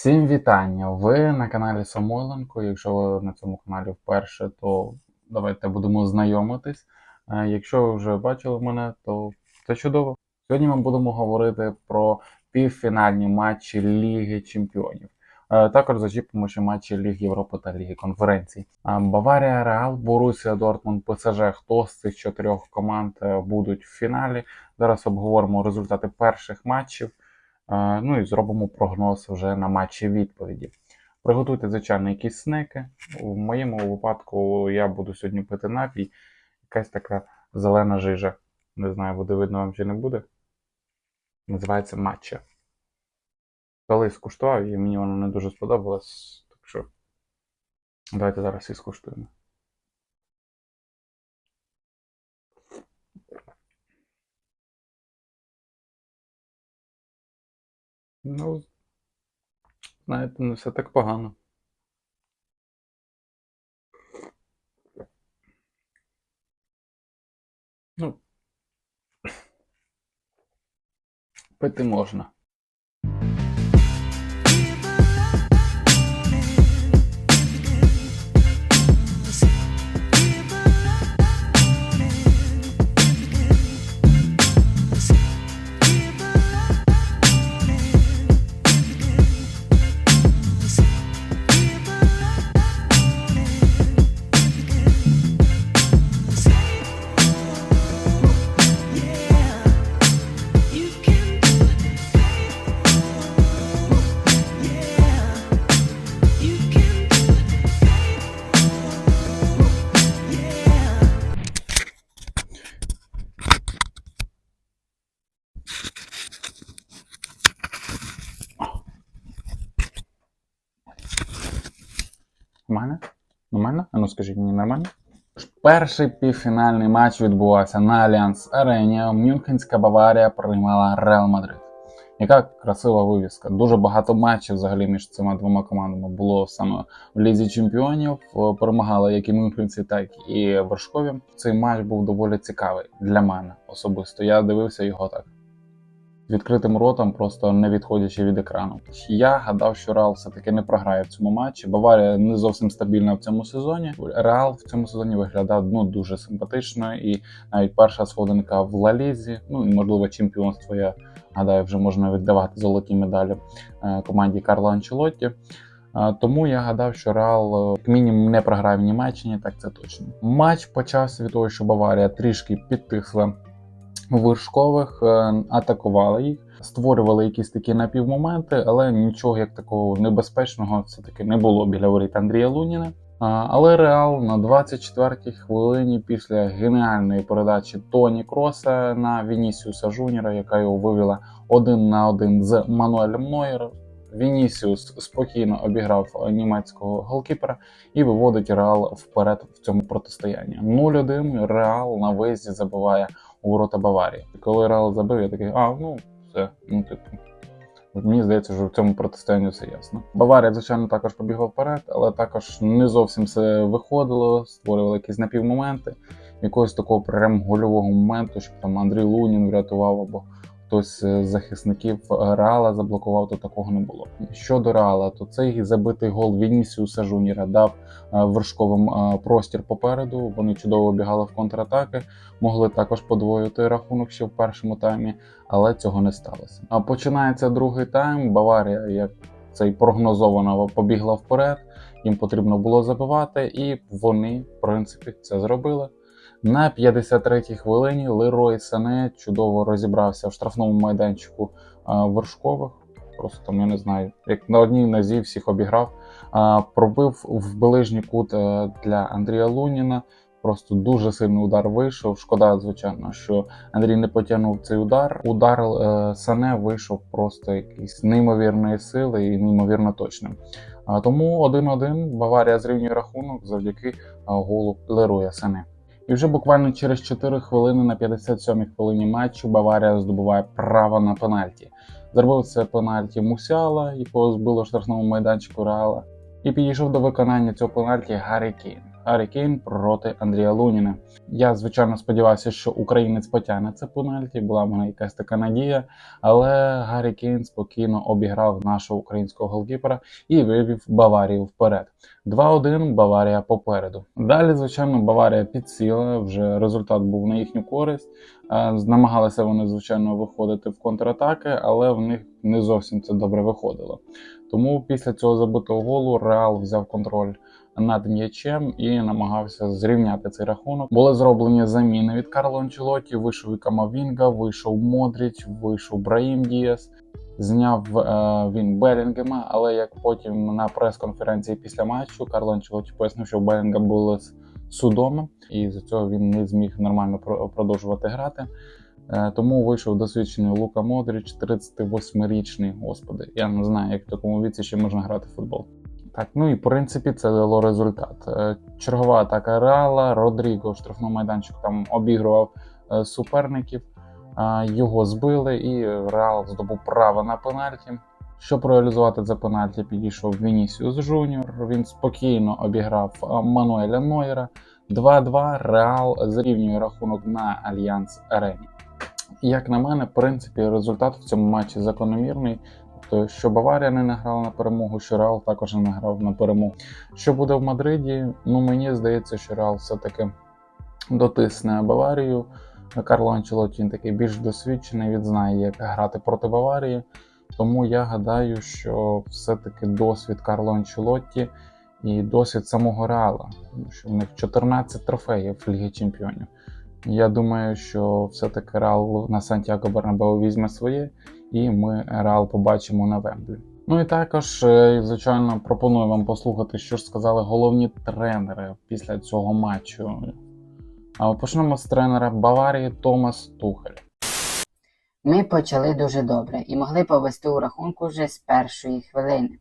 Всім вітання! Ви на каналі Самойленко. Якщо ви на цьому каналі вперше, то давайте будемо знайомитись. Е, Якщо ви вже бачили мене, то це чудово. Сьогодні ми будемо говорити про півфінальні матчі Ліги Чемпіонів. Е, Також зачіпимо ще матчі Ліг Європи та Ліги конференцій. Е, Баварія, Реал, Борусія, Дортмунд, ПСЖ. Хто з цих чотирьох команд будуть в фіналі? Зараз обговоримо результати перших матчів. Ну і зробимо прогноз вже на матчі відповіді. Приготуйте, звичайно, якісь снеки. У моєму випадку я буду сьогодні пити напій. Якась така зелена жижа. Не знаю, буде видно вам чи не буде. Називається матча. Колись скуштував і мені вона не дуже сподобалась. Так що давайте зараз і скуштуємо. Ну, знаєте, не все так погано. Ну, пити можна. Нормально? Нормально? А ну скажіть мені нормально? Перший півфінальний матч відбувався на Альянс Арені. Мюнхенська Баварія приймала Реал Мадрид. Яка красива вивіска. Дуже багато матчів взагалі між цими двома командами було саме в Лізі Чемпіонів. Перемагали як і Мюнхенці, так і Вершкові. Цей матч був доволі цікавий для мене особисто. Я дивився його так. Відкритим ротом, просто не відходячи від екрану. Я гадав, що Реал все-таки не програє в цьому матчі. Баварія не зовсім стабільна в цьому сезоні. Реал в цьому сезоні виглядав ну дуже симпатично, і навіть перша сходинка в Лалізі, ну і можливо чемпіонство. Я гадаю, вже можна віддавати золоті медалі е, команді Карла Анчелотті. Е, Тому я гадав, що Реал е, як мінімум не програє в Німеччині, так це точно. Матч почався від того, що Баварія трішки підтисла вершкових, е, атакували їх, створювали якісь такі напівмоменти, але нічого як такого небезпечного все таки не було біля воріт Андрія Луніна. Але Реал на 24-й хвилині після геніальної передачі Тоні Кроса на Вінісіуса Жуніора, яка його вивела один на один з Мануелем Нойером. Вінісіус спокійно обіграв німецького голкіпера і виводить Реал вперед в цьому протистоянні. 0-1 Реал на виїзді забиває у ворота Баварії. Коли Реал забив, я такий, а ну все, ну типу. Мені здається, що в цьому протистоянні все ясно. Баварія, звичайно, також побігла вперед, але також не зовсім все виходило, створювали якісь напівмоменти, якогось такого прям гольового моменту, щоб там Андрій Лунін врятував або хтось з захисників Реала заблокував, то такого не було. Щодо Реала, то цей забитий гол Вінісіуса Жуніора дав е, вершковим е, простір попереду. Вони чудово бігали в контратаки, могли також подвоїти рахунок ще в першому таймі, але цього не сталося. А починається другий тайм. Баварія, як це й прогнозовано, побігла вперед. Їм потрібно було забивати, і вони, в принципі, це зробили. На 53-й хвилині Лерой Сане чудово розібрався в штрафному майданчику вершкових. Просто там я не знаю, як на одній нозі всіх обіграв. Пробив в ближній кут е, для Андрія Луніна. Просто дуже сильний удар вийшов. Шкода, звичайно, що Андрій не потягнув цей удар. Удар е, Сане вийшов просто якийсь неймовірної сили і неймовірно точним. А, тому 1-1 Баварія зрівнює рахунок завдяки голу Лероя Сане. І вже буквально через 4 хвилини на 57-й хвилині матчу Баварія здобуває право на пенальті. Зробив це пенальті Мусіала, якого збило штрафному майданчику Реала. І підійшов до виконання цього пенальті Гаррі Кейн. Гаррі проти Андрія Луніна. Я звичайно сподівався, що українець потягне це пенальті. Була в мене якась така надія, але Гаррі Кейн спокійно обіграв нашого українського голкіпера і вивів Баварію вперед. 2-1 Баварія попереду. Далі, звичайно, Баварія підсіла. Вже результат був на їхню користь. Е, Намагалися вони, звичайно, виходити в контратаки, але в них не зовсім це добре виходило. Тому після цього забитого голу Реал взяв контроль над м'ячем і намагався зрівняти цей рахунок. Були зроблені заміни від Карло Анчелоті. Вийшов і Камавінга, вийшов Модріч, вийшов Браїм Діас. Зняв е, він Белінгема, але як потім на прес-конференції після матчу Карло Анчелоті пояснив, що Белінгем були з судомом, і за цього він не зміг нормально продовжувати грати. Е, Тому вийшов досвідчений Лука Модріч, 38-річний. Господи, я не знаю, як в такому віці ще можна грати в футбол. Так, ну і в принципі це дало результат. Е, Чергова атака Реала, Родріго в штрафному майданчику там обігрував е, суперників, його збили, і Реал здобув право на пенальті. Щоб реалізувати це пенальті, підійшов Вінісіус Жуніор. Він спокійно обіграв Мануеля Нойера. 2-2 Реал зрівнює рахунок на Альянс Арені. Як на мене, в принципі, результат в цьому матчі закономірний. Тобто, що Баварія не награла на перемогу, що Реал також не награв на перемогу. Що буде в Мадриді? Ну мені здається, що Реал все-таки дотисне Баварію. Карло Анчелотті він такий більш досвідчений, він знає, як грати проти Баварії. Тому я гадаю, що все-таки досвід Карло Анчелотті і досвід самого Реала, тому що в них 14 трофеїв Ліги Чемпіонів. Я думаю, що все-таки Реал на Сантьяго Бернабеу візьме своє, і ми Реал побачимо на Вемблі. Ну і також, е, звичайно, пропоную вам послухати, що ж сказали головні тренери після цього матчу. Почнемо з тренера Баварії Томас Тухель. Ми почали дуже добре і могли повести у рахунку вже з першої хвилини.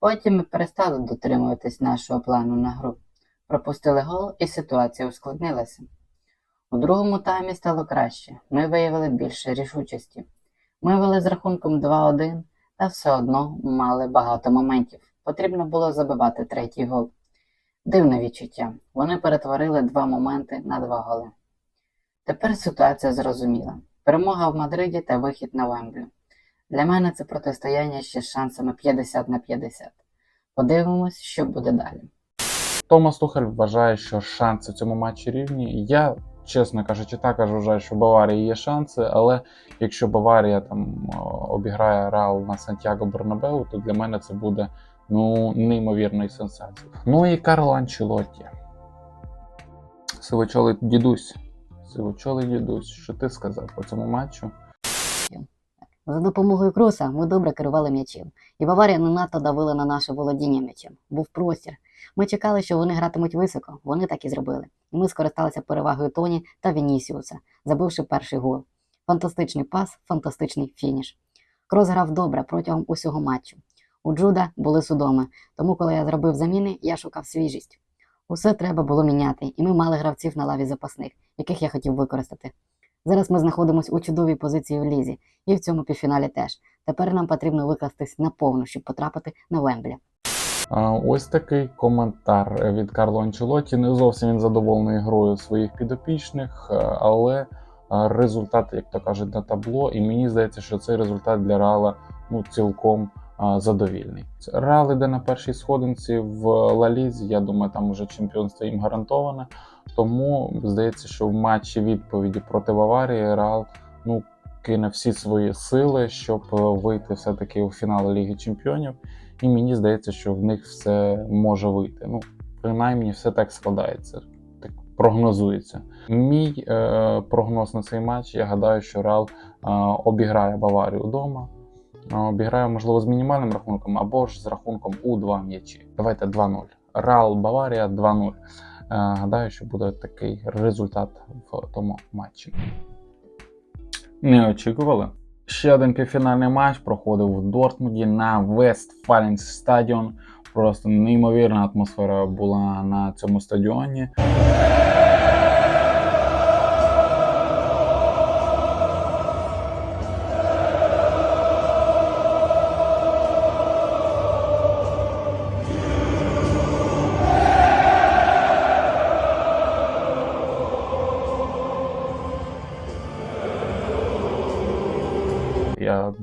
Потім ми перестали дотримуватись нашого плану на гру. Пропустили гол і ситуація ускладнилася. У другому таймі стало краще. Ми виявили більше рішучості. Ми вели з рахунком 2-1 та все одно мали багато моментів. Потрібно було забивати третій гол. Дивне відчуття. Вони перетворили два моменти на два голи. Тепер ситуація зрозуміла. Перемога в Мадриді та вихід на Вемблі. Для мене це протистояння ще з шансами 50 на 50. Подивимось, що буде далі. Томас Тухель вважає, що шанси в цьому матчі рівні. Я, чесно кажучи, також вважаю, що Баварії є шанси, але якщо Баварія там обіграє Реал на Сантьяго Бернабеу, то для мене це буде ну неймовірною сенсацією. Ну і Карло Анчелотті. Сивочолий дідусь. Сивочолий дідусь, що ти сказав по цьому матчу? За допомогою Круса ми добре керували м'ячем, і Баварія не надто давила на наше володіння м'ячем. Був простір. Ми чекали, що вони гратимуть високо. Вони так і зробили. І ми скористалися перевагою Тоні та Вінісіуса, забивши перший гол. Фантастичний пас, фантастичний фініш. Крос грав добре протягом усього матчу. У Джуда були судоми, тому коли я зробив заміни, я шукав свіжість. Усе треба було міняти, і ми мали гравців на лаві запасних, яких я хотів використати. Зараз ми знаходимося у чудовій позиції в лізі, і в цьому півфіналі теж. Тепер нам потрібно викластись наповну, щоб потрапити на Вемблі. Ось такий коментар від Карло Анчелотті. Не зовсім він задоволений грою своїх підопічних, е, але е, результат, як то кажуть, на табло. І мені здається, що цей результат для Реала ну, цілком задовільний. Це Реал іде на першій сходинці в Лалізі. Я думаю, там уже чемпіонство їм гарантоване. Тому здається, що в матчі відповіді проти Баварії Реал ну, кине всі свої сили, щоб е, вийти все-таки у фінал Ліги Чемпіонів. І мені здається, що в них все може вийти. Ну, принаймні, все так складається, так прогнозується. Мій е, прогноз на цей матч, я гадаю, що Реал е, обіграє Баварію вдома. Е, Обіграє, можливо, з мінімальним рахунком або ж з рахунком у 2 м'ячі. Давайте 2-0. Реал Баварія 2-0. Е, гадаю, що буде такий результат в тому матчі. Не очікували. Ще один півфінальний матч проходив в Дортмунді на Вестфаленс стадіон. Просто неймовірна атмосфера була на цьому стадіоні.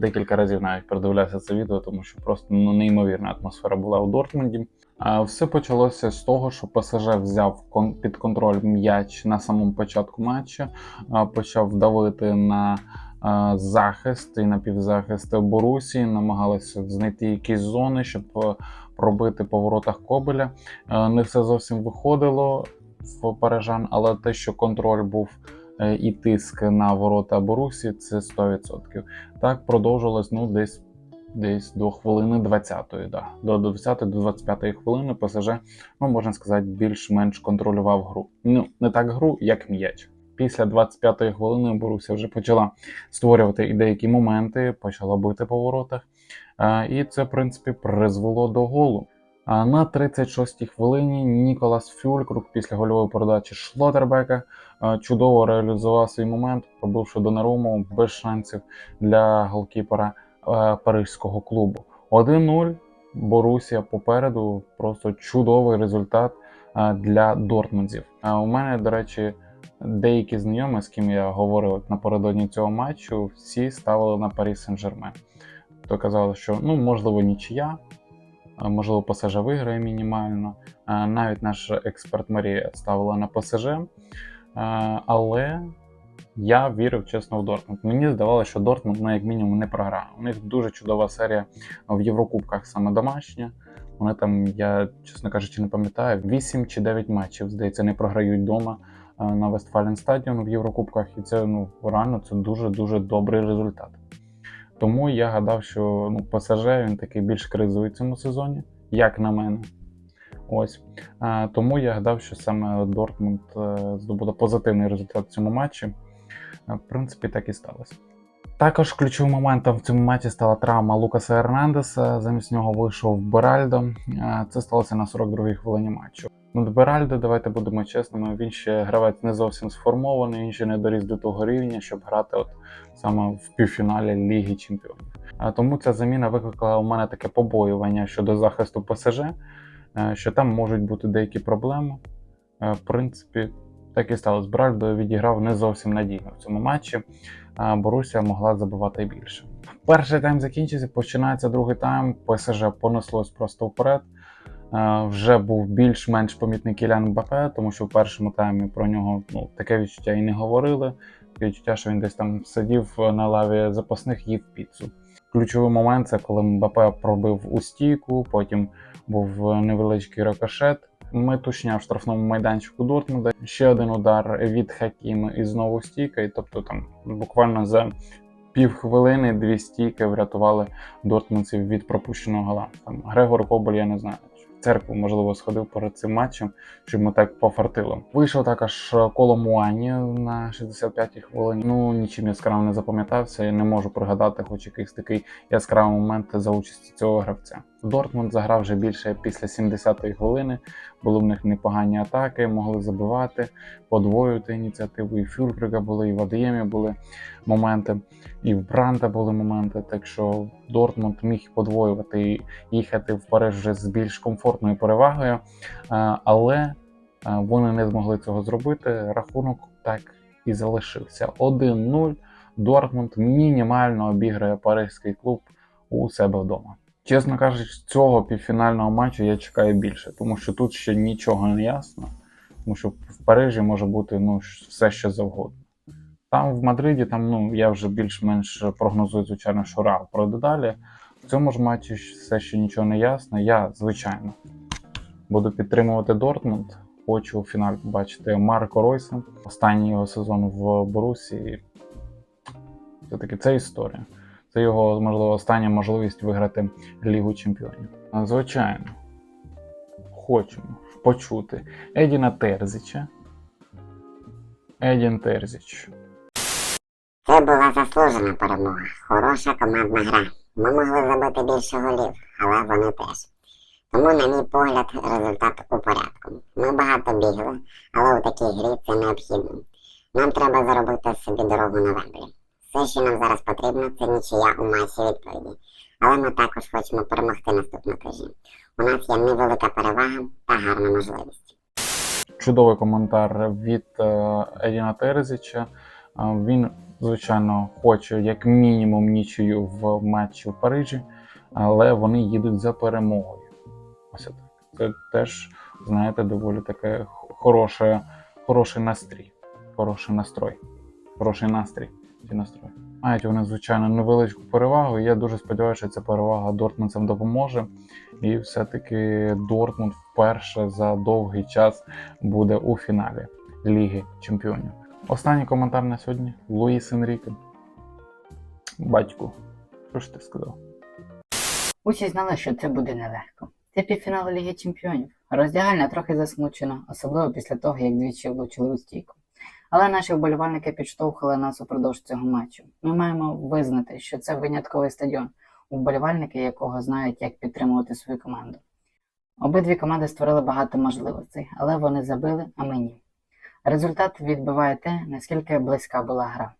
Декілька разів навіть передивлявся це відео, тому що просто ну, неймовірна атмосфера була у Дортмунді. Все почалося з того, що ПСЖ взяв під контроль м'яч на самому початку матчу, почав давити на захист і напівзахист Борусі, намагалися знайти якісь зони, щоб пробити по воротах Кобеля. Не все зовсім виходило в парижан, але те, що контроль був і тиск на ворота Борусі, це 100%. Так продовжилось ну десь. Десь до хвилини 20-ї, да. до 20-ї, до 25-ї хвилини ПСЖ, ну можна сказати, більш-менш контролював гру. Ну, не так гру, як м'яч. Після 25-ї хвилини Боруся вже почала створювати і деякі моменти, почала бити по воротах. І це, в принципі, призвело до голу. А на 36-й хвилині Ніколас Фюлькрук після гольової передачі Шлотербека чудово реалізував свій момент, пробивши Донаруму без шансів для голкіпера а, паризького клубу. 1-0. Борусія попереду. Просто чудовий результат для Дортмундзів. А у мене, до речі, деякі знайомі, з ким я говорив напередодні цього матчу, всі ставили на Парі Сен-Жермен. То казали, що ну можливо нічия, можливо, ПСЖ виграє мінімально. Навіть наш експерт Марія ставила на ПСЖ. Але я вірив чесно в Дортмунд. Мені здавалося, що Дортмунд ну, як мінімум не програє. У них дуже чудова серія в Єврокубках, саме домашня. Вони там, я чесно кажучи, не пам'ятаю, 8 чи 9 матчів, здається, не програють вдома на Вестфален Стадіон в Єврокубках, і це ну реально це дуже дуже добрий результат. Тому я гадав, що ну, ПСЖ він такий більш кризовий в цьому сезоні, як на мене. Ось а, тому я гадав, що саме Дортмунд е, здобуде позитивний результат в цьому матчі. В принципі, так і сталося. Також ключовим моментом в цьому матчі стала травма Лукаса Ернандеса. Замість нього вийшов Беральдо. Це сталося на 42-й хвилині матчу. Ну, Беральдо, давайте будемо чесними, він ще гравець не зовсім сформований, він ще не доріс до того рівня, щоб грати от саме в півфіналі Ліги Чемпіонів. А Тому ця заміна викликала у мене таке побоювання щодо захисту ПСЖ, е, що там можуть бути деякі проблеми. Е, В принципі, так і сталося. Беральдо відіграв не зовсім надійно в цьому матчі. а Борусія могла забивати більше. Перший тайм закінчився, починається другий тайм. ПСЖ понеслось просто вперед. Вже був більш-менш помітний Кілян Мбаппе, тому що в першому таймі про нього ну, таке відчуття і не говорили. Відчуття, що він десь там сидів на лаві запасних, їв піцу. Ключовий момент це коли Мбаппе пробив у стійку, потім був невеличкий рикошет. Метушня в штрафному майданчику Дортмунда. Ще один удар від Хакіма і знову стійка. І тобто там буквально за півхвилини дві стійки врятували дортмундців від пропущеного гола. Там Грегор Коболь, я не знаю. Церкву, можливо, сходив перед цим матчем, щоб йому так пофартило. Вийшов також коло Муані на 65-й хвилині. Ну нічим яскравим не запам'ятався. Я не можу пригадати хоч якийсь такий яскравий момент за участі цього гравця. Дортмунд заграв вже більше після 70-ї хвилини. Були в них непогані атаки, могли забивати, подвоювати ініціативу. І Фюркрига були, і в Адеємі були моменти, і в Бранта були моменти. Так що Дортмунд міг подвоювати і їхати в Париж вже з більш комфортною перевагою, Е, але е, вони не змогли цього зробити. Рахунок так і залишився. 1-0. Дортмунд мінімально обіграє паризький клуб у себе вдома. Чесно кажучи, цього півфінального матчу я чекаю більше, тому що тут ще нічого не ясно. Тому що в Парижі може бути ну, все що завгодно. Там в Мадриді, там ну я вже більш-менш прогнозую, звичайно, що Реал пройде далі. В цьому ж матчі все ще нічого не ясно. Я, звичайно, буду підтримувати Дортмунд. Хочу у фіналі побачити Марко Ройса. Останній його сезон в Борусі. Все-таки це історія. Це його, можливо, остання можливість виграти Лігу Чемпіонів. Звичайно, хочемо почути Едіна Терзича. Едін Терзіч. Це була заслужена перемога, хороша командна гра. Ми могли забити більше голів, але вони теж. Тому, на мій погляд, результат у порядку. Ми багато бігли, але у такій грі це необхідно. Нам треба заробити собі дорогу на Вемблі. Все, що нам зараз потрібно, це нічия у матчі відповіді. Але ми також хочемо перемогти наступну тижні. У нас є невелика перевага та гарна можливість. чудовий коментар від Едіна Терзіча. Е, Він звичайно, хоче як мінімум нічию в матчі в Парижі, але вони їдуть за перемогою. Ось так. Це теж, знаєте, доволі таке хороше, хороший настрій. Хороший настрой. Хороший настрій. Чи настрой. Мають вони, звичайно, невеличку перевагу. і Я дуже сподіваюся, що ця перевага Дортмундцям допоможе. І все-таки Дортмунд вперше за довгий час буде у фіналі Ліги Чемпіонів. Останній коментар на сьогодні Луїс Енріке. Батьку, що ж ти сказав? Усі знали, що це буде нелегко. Це півфінал Ліги Чемпіонів. Роздягальня трохи засмучена, особливо після того, як двічі влучили у стійку. Але наші вболівальники підштовхали нас упродовж цього матчу. Ми маємо визнати, що це винятковий стадіон, вболівальники якого знають, як підтримувати свою команду. Обидві команди створили багато можливостей, але вони забили, а ми ні. Результат відбиває те, наскільки близька була гра.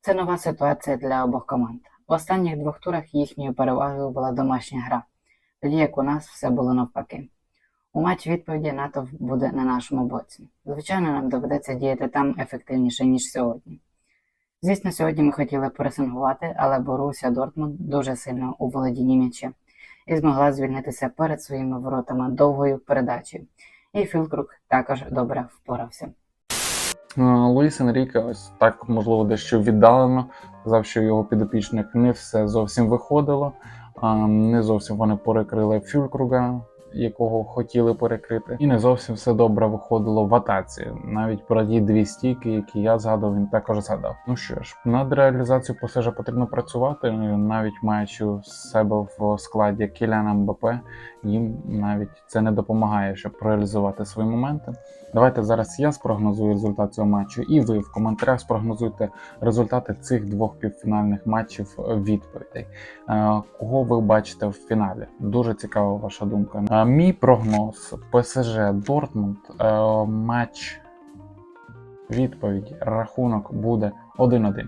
Це нова ситуація для обох команд. В останніх двох турах їхньою перевагою була домашня гра, тоді як у нас все було навпаки. У матчі відповіді НАТО буде на нашому боці. Звичайно, нам доведеться діяти там ефективніше, ніж сьогодні. Звісно, сьогодні ми хотіли пресингувати, але Боруся Дортмунд дуже сильно у володінні м'ячем і змогла звільнитися перед своїми воротами довгою передачею. І Філкрук також добре впорався. Е, Луїс Енріке ось так, можливо, дещо віддалено. Сказав, що його підопічник не все зовсім виходило. а, Не зовсім вони перекрили Фюлькруга, якого хотіли перекрити, і не зовсім все добре виходило в атаці. Навіть про ті дві стійки, які я згадав, він також згадав. Ну що ж, над реалізацією ПСЖ потрібно працювати, навіть маючи себе в складі Кіляна МБП, їм навіть це не допомагає, щоб реалізувати свої моменти. Давайте зараз я спрогнозую результат цього матчу, і ви в коментарях спрогнозуйте результати цих двох півфінальних матчів відповідей. Е, Кого ви бачите в фіналі? Дуже цікава ваша думка. Мій прогноз ПСЖ Дортмунд. е, Матч відповіді. Рахунок буде 1-1.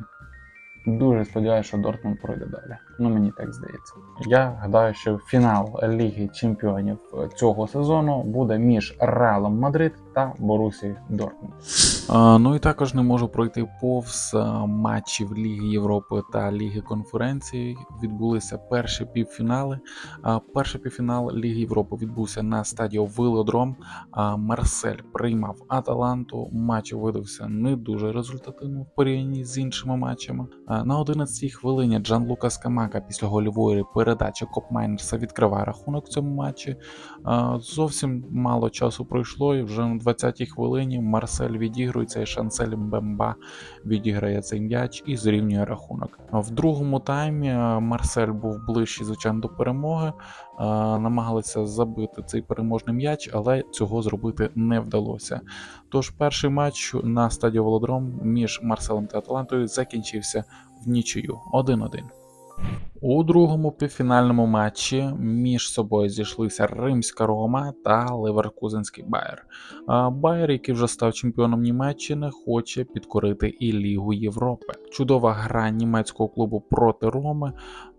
Дуже сподіваюся, що Дортмунд пройде далі. Ну мені так здається. Я гадаю, що фінал Ліги Чемпіонів цього сезону буде між Реалом Мадрид та Борусією Дортмунд. Ну і також не можу пройти повз матчів Ліги Європи та Ліги конференції. Відбулися перші півфінали. Перший півфінал Ліги Європи відбувся на стадіо Велодром. Марсель приймав Аталанту. Матч видався не дуже результативним в порівнянні з іншими матчами. На 11-й хвилині Джан Лукас Камака після гольової передачі Коп Майнерса відкриває рахунок в цьому матчі. Зовсім мало часу пройшло, і вже на 20-й хвилині Марсель відігрується і Шансель Бемба відіграє цей м'яч і зрівнює рахунок. В другому таймі Марсель був ближчий, звичайно, до перемоги. Намагалися забити цей переможний м'яч, але цього зробити не вдалося. Тож перший матч на стадіо Володром між Марселем та Аталантою закінчився в нічию 1-1. У другому півфінальному матчі між собою зійшлися Римська Рома та Леверкузенський Байер. Байер, який вже став чемпіоном Німеччини, хоче підкорити і Лігу Європи. Чудова гра німецького клубу проти Роми,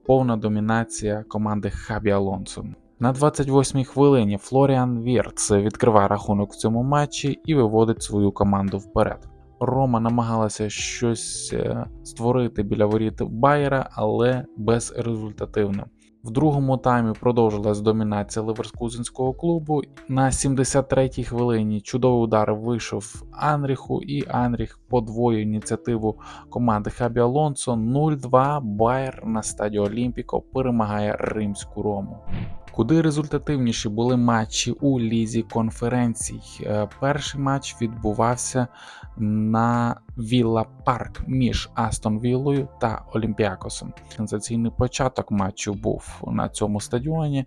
повна домінація команди Хабі Алонсо. На 28-й хвилині Флоріан Вірц відкриває рахунок в цьому матчі і виводить свою команду вперед. Рома намагалася щось е, створити біля воріт Байера, але безрезультативно. В другому таймі продовжилась домінація Леверкузенського клубу. На 73-й хвилині чудовий удар вийшов Анріху, і Анріх подвоює ініціативу команди Хабі Алонсо 0-2. Байер на стадіо Олімпіко перемагає римську рому. Куди результативніші були матчі у лізі конференцій. Е, Перший матч відбувався на Вілла Парк між Астон Віллою та Олімпіакосом. Сенсаційний початок матчу був на цьому стадіоні.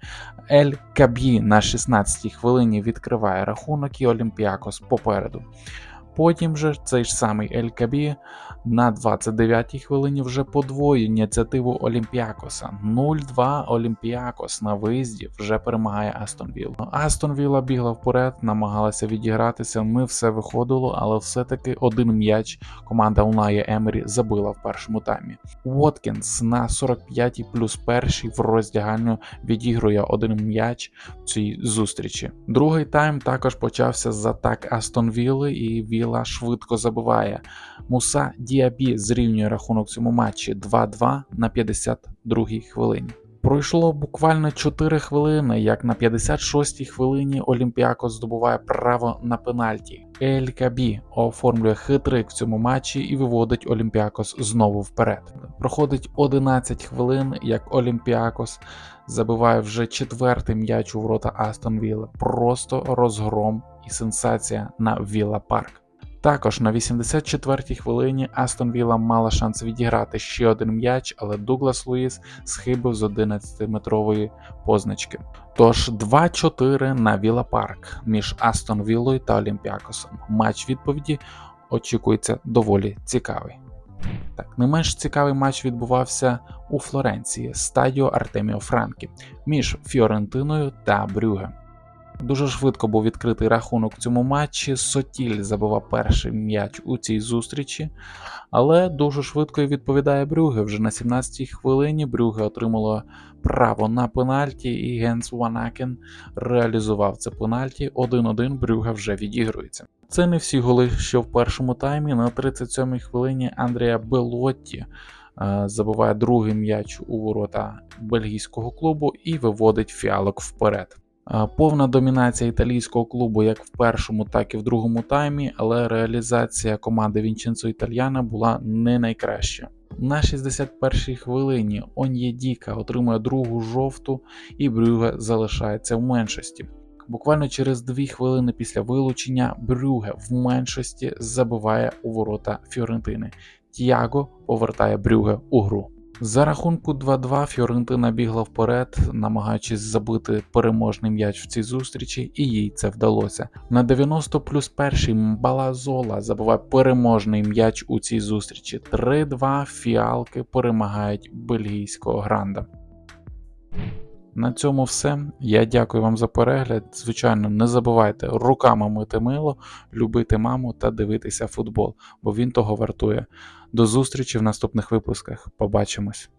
Ель Каб'ї на 16-й хвилині відкриває рахунок і Олімпіакос попереду. Потім же цей ж самий Ель Кабі на 29-й хвилині вже подвоює ініціативу Олімпіакоса. 0-2 Олімпіакос на виїзді вже перемагає Астон Вілла. Астон Вілла бігла вперед, намагалася відігратися. Ми все виходило, але все-таки один м'яч команда Унає Емері забила в першому таймі. Уоткінс на 45-й плюс перший в роздягальню відігрує один м'яч в цій зустрічі. Другий тайм також почався з атак Астон Вілли, і швидко забиває. Муса Діабі зрівнює рахунок цьому матчі 2-2 на 52-й хвилині. Пройшло буквально 4 хвилини, як на 56-й хвилині Олімпіакос здобуває право на пенальті. Ель Кабі оформлює хитрик в цьому матчі і виводить Олімпіакос знову вперед. Проходить 11 хвилин, як Олімпіакос забиває вже четвертий м'яч у ворота Астон Вілла. Просто розгром і сенсація на Вілла Парк. Також на 84-й хвилині Астон Вілла мала шанс відіграти ще один м'яч, але Дуглас Луїс схибив з 11-метрової позначки. Тож 2-4 на Вілла Парк між Астон Віллою та Олімпіакосом. Матч відповіді очікується доволі цікавий. Так, не менш цікавий матч відбувався у Флоренції стадіо Артеміо Франкі між Фіорентиною та Брюге. Дуже швидко був відкритий рахунок в цьому матчі. Сотіль забивав перший м'яч у цій зустрічі, але дуже швидко і відповідає Брюге. Вже на 17-й хвилині Брюге отримало право на пенальті, і Генс Ванакен реалізував це пенальті. 1-1 Брюге вже відігрується. Це не всі голи, що в першому таймі. На 37-й хвилині Андрія Белотті е, забиває другий м'яч у ворота бельгійського клубу і виводить фіалок вперед. Повна домінація італійського клубу як в першому, так і в другому таймі, але реалізація команди Вінченцо Італьяна була не найкраща. На 61-й хвилині Он'єдіка отримує другу жовту, і Брюге залишається в меншості. Буквально через дві хвилини після вилучення Брюге в меншості забиває у ворота Фіорентини. Тіаго повертає Брюге у гру. За рахунку 2-2 Фіорентина бігла вперед, намагаючись забити переможний м'яч в цій зустрічі, і їй це вдалося. На 90 плюс перший Балазола забиває переможний м'яч у цій зустрічі. 3-2 фіалки перемагають бельгійського гранда. На цьому все. Я дякую вам за перегляд. Звичайно, не забувайте руками мити мило, любити маму та дивитися футбол, бо він того вартує. До зустрічі в наступних випусках. Побачимось!